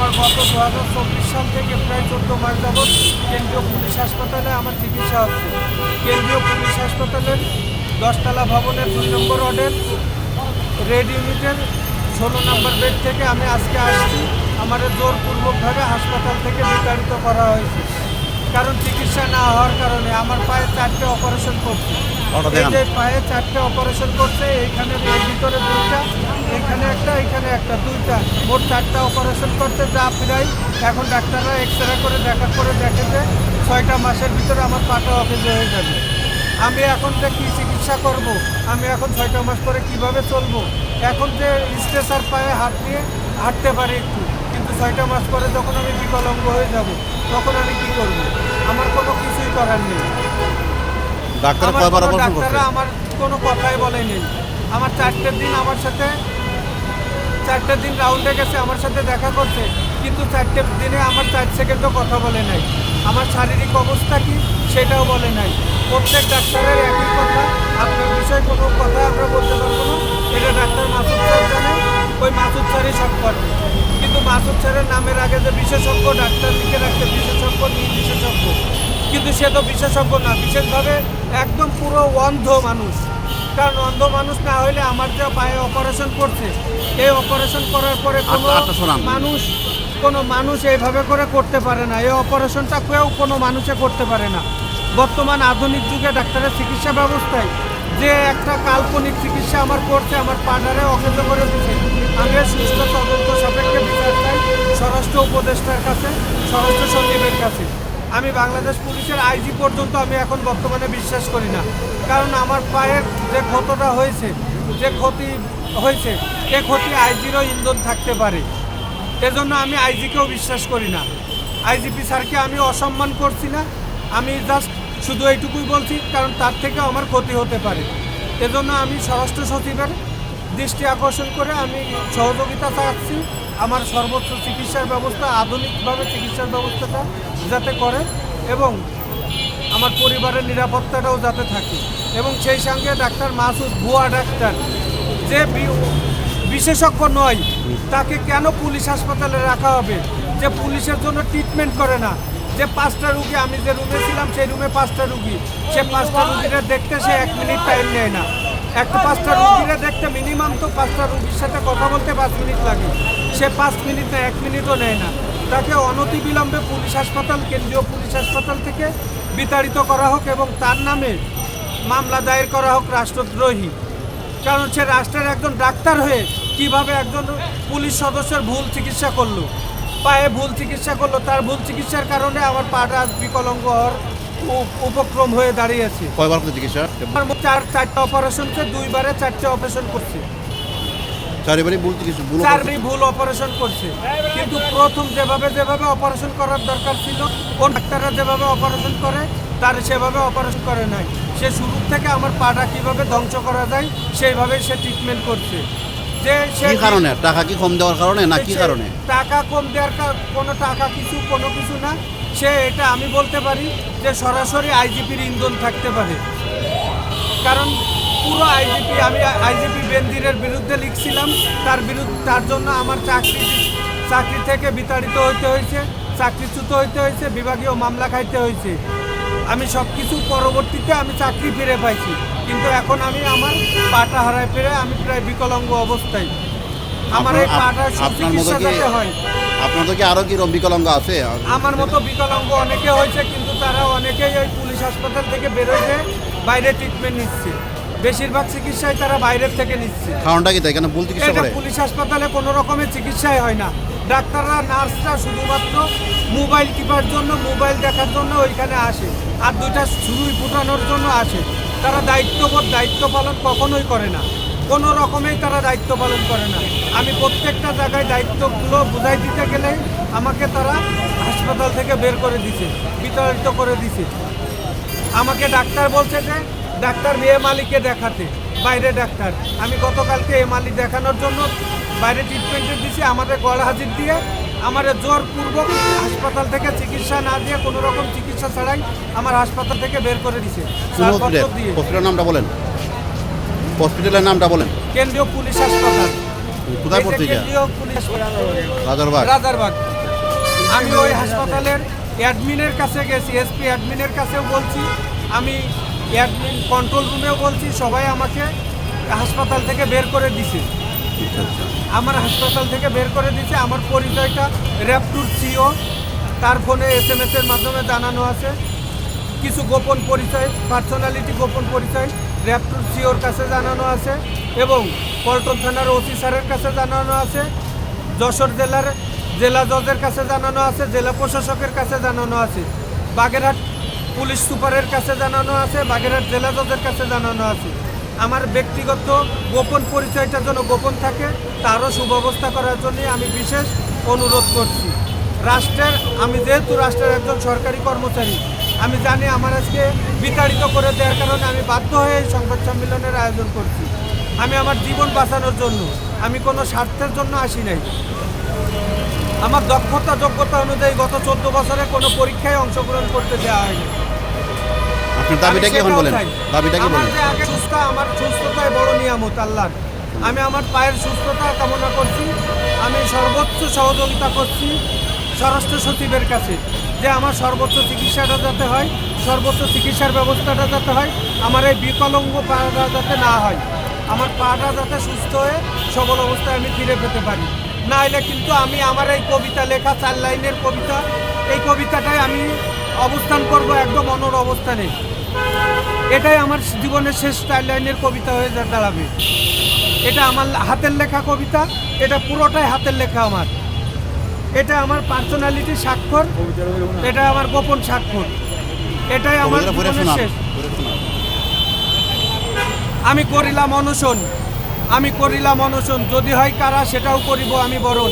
আমার গত দু হাজার চব্বিশ সাল থেকে প্রায় চোদ্দ মাস যাবৎ কেন্দ্রীয় পুলিশ হাসপাতালে আমার চিকিৎসা হচ্ছে। কেন্দ্রীয় পুলিশ হাসপাতালের দশতলা ভবনের দুই নম্বর ওয়ার্ডের রেড ইউনিটের ষোলো নম্বর বেড থেকে আমি আজকে আসছি। আমার জোরপূর্বকভাবে হাসপাতাল থেকে বিতাড়িত করা হয়েছে। কারণ চিকিৎসা না হওয়ার কারণে আমার পায়ে চারটে অপারেশন করছে। এই যে পায়ে চারটে অপারেশন করছে এইখানে এর ভিতরে দুইটা এখানে একটা এখানে একটা দুইটা। মোট চারটা অপারেশন করতে যা প্রায় এখন ডাক্তাররা এক্স রে করে দেখা করে দেখে যে ছয়টা মাসের ভিতরে আমার পাটা অকেজ হয়ে যাবে। আমি এখন যে কী চিকিৎসা করব? আমি এখন ছয়টা মাস পরে কীভাবে চলবো? এখন যে স্ট্রেসার পায়ে হাত দিয়ে হাঁটতে পারি একটু কিন্তু ছয়টা মাস পরে যখন আমি বিকলাঙ্গ হয়ে যাব তখন আমি কি করব? আমার কোনো কিছুই করার নেই। ডাক্তার আমার কোনো কথাই বলেনি। আমার চারটের দিন আমার সাথে চারটে দিন রাউন্ডে গেছে, আমার সাথে দেখা করছে। কিন্তু চারটে দিনে আমার চার সেকেন্ডও কথা বলে নাই। আমার শারীরিক অবস্থা কি সেটাও বলে নাই। প্রত্যেক ডাক্তারের একই কথা। আপনার বিষয়ে কোনো কথা আমরা বলতে পারব না। এটা ডাক্তার মাসুদ স্যার জানে, ওই মাসুদ স্যারই সব করবে কিন্তু মাসুদ স্যারের নামের আগে যে বিশেষজ্ঞ ডাক্তার লিখে রাখছে, বিশেষজ্ঞ নিয়ে বিশেষজ্ঞ। কিন্তু সে তো বিশেষজ্ঞ না, বিশেষভাবে একদম পুরো অন্ধ মানুষ। কারণ অন্ধ মানুষ না হলে আমার যে পায়ে অপারেশন করছে এই অপারেশন করার পরে কোনো আচ্ছা, আচ্ছা, শোনান। মানুষ কোনো মানুষ এইভাবে করে করতে পারে না। এই অপারেশনটা কেউ কোনো মানুষে করতে পারে না। বর্তমান আধুনিক যুগে ডাক্তারের চিকিৎসা ব্যবস্থায় যে একটা কাল্পনিক চিকিৎসা আমার করছে আমার পার্টনারে অকেজ করে দিচ্ছে আমি সুস্থ তদন্ত সাপেক্ষে বিচার চাই। স্বরাষ্ট্র উপদেষ্টার কাছে স্বরাষ্ট্র সচিবের কাছে। আমি বাংলাদেশ পুলিশের আইজি পর্যন্ত আমি এখন বর্তমানে বিশ্বাস করি না। কারণ আমার পায়ের যে ক্ষতটা হয়েছে, যে ক্ষতি হয়েছে এ ক্ষতি আইজিরও ইন্ধন থাকতে পারে। এজন্য আমি আইজিকেও বিশ্বাস করি না। আইজিপি স্যারকে আমি অসম্মান করছি না। আমি জাস্ট শুধু এইটুকুই বলছি, কারণ তার থেকে আমার ক্ষতি হতে পারে। এজন্য আমি স্বরাষ্ট্র সচিবের দৃষ্টি আকর্ষণ করে আমি সহযোগিতা চাচ্ছি। আমার সর্বোচ্চ চিকিৎসার ব্যবস্থা, আধুনিকভাবে চিকিৎসার ব্যবস্থাটা যাতে করে এবং আমার পরিবারের নিরাপত্তাটাও যাতে থাকে। এবং সেই সঙ্গে ডাক্তার মাসুদ, ভুয়া ডাক্তার, যে বিশেষজ্ঞ নয়, তাকে কেন পুলিশ হাসপাতালে রাখা হবে? যে পুলিশের জন্য ট্রিটমেন্ট করে না। যে পাঁচটা রুগী, আমি যে রুমে ছিলাম, সেই রুমে পাঁচটা রুগী। সে পাঁচটা রুগীরা দেখতে সে এক মিনিট টাইম নেয় না। একটা পাঁচটা রুগীরা দেখতে মিনিমাম তো পাঁচটা রুগীর সাথে কথা বলতে পাঁচ মিনিট লাগে। সে পাঁচ মিনিট না এক মিনিটও নেয় না। তাকে অনতিবিলম্বে পুলিশ হাসপাতাল, কেন্দ্রীয় পুলিশ হাসপাতাল থেকে বিতাড়িত করা হোক এবং তার নামে মামলা দায়ের করা হোক রাষ্ট্রদ্রোহী। কারণ সে রাষ্ট্রের একজন ডাক্তার হয়ে কীভাবে একজন পুলিশ সদস্যের ভুল চিকিৎসা করল, পায়ে ভুল চিকিৎসা করল, তার ভুল চিকিৎসার কারণে আমার পাটা বিকলঙ্গ হওয়ার উপক্রম হয়ে দাঁড়িয়েছে কয়বার করছে চিকিৎসা? চার চারটা অপারেশনকে দুইবারে চারটে অপারেশন করছে। চারিবারই ভুল চিকিৎসা ভুল চারটি ভুল অপারেশন করছে। কিন্তু প্রথম যেভাবে যেভাবে অপারেশন করার দরকার ছিল কোন ডাক্তাররা যেভাবে অপারেশন করে তার সেভাবে অপারেশন করে নাই। সে শুরু থেকে আমার পাটা কীভাবে ধ্বংস করা যায় সেইভাবে সে ট্রিটমেন্ট করছে। যে কি কারণে? টাকা কি কম দেওয়ার কারণে না কি কারণে? টাকা কম দেওয়ার কোনো টাকা কিছু কোনো কিছু না। সে এটা আমি বলতে পারি যে সরাসরি আইজিপির ইন্ধন থাকতে পারে। কারণ পুরো আইজিপি আমি আইজিপি বেন্দিরের বিরুদ্ধে লিখছিলাম তার বিরুদ্ধে তার জন্য আমার চাকরি চাকরি থেকে বিতাড়িত হইতে হয়েছে চাকরিচ্যুত হইতে হয়েছে বিভাগীয় মামলা খাইতে হয়েছে। আমি সব কিছু পরবর্তীতে আমি চাকরি ফিরে পাইছি। কিন্তু এখন আমি আমার পাটা হারায় ফিরে আমি প্রায় বিকলাঙ্গ অবস্থায়। আমার এই পাটা আপ- আপনার মতো চিকিৎসা কি যাতে হয়। আপনার তো কি আরও কি বিকলাঙ্গ আছে? আমার মতো বিকলাঙ্গ অনেকে হয়েছে কিন্তু তারা অনেকেই ওই পুলিশ হাসপাতাল থেকে বেরোয় বাইরে ট্রিটমেন্ট নিচ্ছে। বেশিরভাগ চিকিৎসায় তারা বাইরের থেকে নিচ্ছে। কারণটা কি তাই? এখানে ভুল চিকিৎসা করে? পুলিশ হাসপাতালে কোনো রকমের চিকিৎসাই হয় না। ডাক্তাররা নার্সরা শুধুমাত্র মোবাইল টিপার জন্য মোবাইল দেখার জন্য ওইখানে আসে। আর দুইটা সুই ফুটানোর জন্য আসে। তারা দায়িত্ববোধ দায়িত্ব পালন কখনোই করে না। কোনো রকমেই তারা দায়িত্ব পালন করে না। আমি প্রত্যেকটা জায়গায় দায়িত্বগুলো বুঝাই দিতে গেলে আমাকে তারা হাসপাতাল থেকে বের করে দিছে, বিতাড়িত করে দিছে। আমাকে ডাক্তার বলছে যে, ডাক্তার, মেয়ে মালিককে দেখাতে, বাইরে ডাক্তার। আমি গতকালকে এ মালিক দেখানোর জন্য বাইরে ট্রিটমেন্টে দিছি, আমাদের গড় হাজির দিয়ে আমার জোরপূর্বক হাসপাতাল থেকে চিকিৎসা না দিয়ে কোনো রকম চিকিৎসা ছাড়াই আমার হাসপাতাল থেকে বের করে দিছে। হসপিটালের নামটা বলেন। হসপিটালের নামটা বলেন। কেন্দ্রীয় পুলিশ হাসপাতাল। কোথায় পড়তে কেন্দ্রীয় পুলিশ রাজারবাগ। রাজারবাগ। আমি ওই হাসপাতালের অ্যাডমিনের কাছে গেছি এসপি অ্যাডমিনের কাছেও বলছি। আমি অ্যাডমিন কন্ট্রোল রুমেও বলছি সবাই আমাকে হাসপাতাল থেকে বের করে দিছে। আমার হাসপাতাল থেকে বের করে দিছে আমার পরিচয়টা র্যাপটুর সিও। তার ফোনে এস এম এর মাধ্যমে জানানো আছে। কিছু গোপন পরিচয় পার্সোনালিটি গোপন পরিচয় র্যাপটুর সিওর কাছে জানানো আছে এবং পল্টন থানার ওসি স্যারের কাছে জানানো আছে। যশোর জেলার জেলা জজের কাছে জানানো আছে, জেলা প্রশাসকের কাছে জানানো আছে। বাগেরহাট পুলিশ সুপারের কাছে জানানো আছে, বাগেরহাট জেলা জজের কাছে জানানো আছে। আমার ব্যক্তিগত গোপন পরিচয়টা যেন গোপন থাকে, তারও সুব্যবস্থা করার জন্য আমি বিশেষ অনুরোধ করছি। রাষ্ট্রের, আমি যেহেতু রাষ্ট্রের একজন সরকারি কর্মচারী, আমি জানি আমার আজকে বিতাড়িত করে দেওয়ার কারণে আমি বাধ্য হয়ে এই সংবাদ সম্মেলনের আয়োজন করছি। আমি আমার জীবন বাঁচানোর জন্য, আমি কোনো স্বার্থের জন্য আসি নাই। আমার দক্ষতা, যোগ্যতা অনুযায়ী গত চোদ্দ বছরে কোনো পরীক্ষায় অংশগ্রহণ করতে দেওয়া হয়নি। দাবিটা কি এখন বলেন? দাবিটা কি আমার বলেন সুস্থ আমার সুস্থতায় বড় নিয়ামত আল্লাহর। আমি আমার পায়ের সুস্থতা কামনা করছি। আমি সর্বোচ্চ সহযোগিতা করছি স্বরাষ্ট্র সচিবের কাছে যে আমার সর্বোচ্চ চিকিৎসাটা যাতে হয় সর্বোচ্চ চিকিৎসার ব্যবস্থাটা যাতে হয় আমার এই বিকলঙ্গ পাটা যাতে না হয় আমার পাটা যাতে সুস্থ হয়ে সবল অবস্থায় আমি ফিরে পেতে পারি। না হলে কিন্তু আমি আমার এই কবিতা লেখা চার লাইনের কবিতা এই কবিতাটাই আমি অবস্থান করব একদম অনর অবস্থানে। এটাই আমার জীবনের শেষ লাইনের কবিতা হয়ে দাঁড়াবে। এটা আমার হাতের লেখা কবিতা এটা পুরোটাই হাতের লেখা আমার। এটা আমার পার্সোনালিটি স্বাক্ষর এটা আমার গোপন স্বাক্ষর। এটাই আমার জীবনের শেষ। আমি করিলাম অনশন আমি করিলাম অনশন। যদি হয় কারা সেটাও করিব আমি বরণ।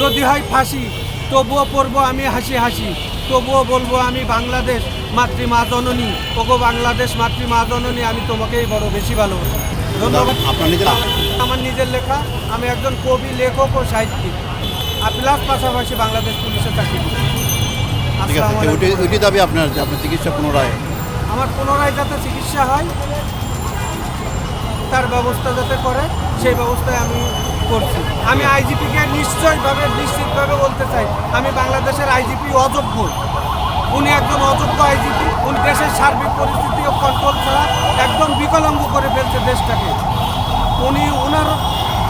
যদি হয় ফাঁসি তবুও পড়ব আমি হাসি হাসি। তবুও বলব আমি বাংলাদেশ মাতৃমা জননী ওগো বাংলাদেশ মাতৃমা জননী আমি তোমাকেই বড় বেশি ভালো ধন্যবাদ। আপনার আমার নিজের লেখা আমি একজন কবি লেখক ও সাহিত্যিক। আর প্লাস পাশাপাশি বাংলাদেশ পুলিশের চাকরি ওইটি দাবি আপনার আপনার চিকিৎসা পুনরায়? আমার পুনরায় যাতে চিকিৎসা হয় তার ব্যবস্থা যাতে করে সেই ব্যবস্থায় আমি করছি। আমি আইজিপিকে নিশ্চয়ভাবে নিশ্চিতভাবে বলতে চাই আমি বাংলাদেশের আইজিপি অযোগ্য। উনি একজন অযোগ্য আইজিপি উনি দেশের সার্বিক পরিস্থিতি ও কন্ট্রোল ছাড়া একদম বিকলাঙ্গ করে ফেলছে দেশটাকে। উনি ওনার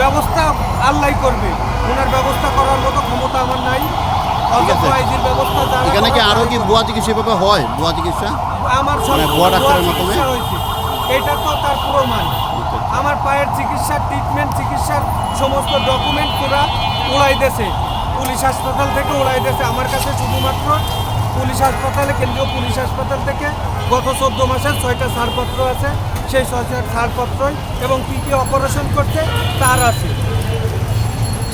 ব্যবস্থা আল্লাহ করবে। ওনার ব্যবস্থা করার মতো ক্ষমতা আমার নাই। এখানে কি কি চিকিৎসা হয়? চিকিৎসা? আমার মানে ডাক্তারের মাধ্যমে? এটা তো তার প্রমাণ। আমার পায়ের চিকিৎসা ট্রিটমেন্ট চিকিৎসার সমস্ত ডকুমেন্ট পুরা উড়াই দেছে পুলিশ হাসপাতাল থেকে উড়াই দেছে আমার কাছে শুধুমাত্র। পুলিশ হাসপাতালে কেন্দ্রীয় পুলিশ হাসপাতাল থেকে গত চোদ্দ মাসের ছয়টা ছাড়পত্র আছে। সেই ছয়টা ছাড়পত্রই এবং কী কী অপারেশন করছে তার আছে।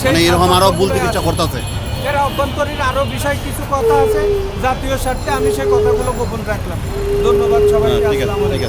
মানে এরকম আরও ভুল ছাড়পত্রগুলো চিকিৎসা করতেছে এর অভ্যন্তরীণ আরও বিষয় কিছু কথা আছে। জাতীয় স্বার্থে আমি সেই কথাগুলো গোপন রাখলাম। ধন্যবাদ সবাই হ্যাঁ, ঠিক আছে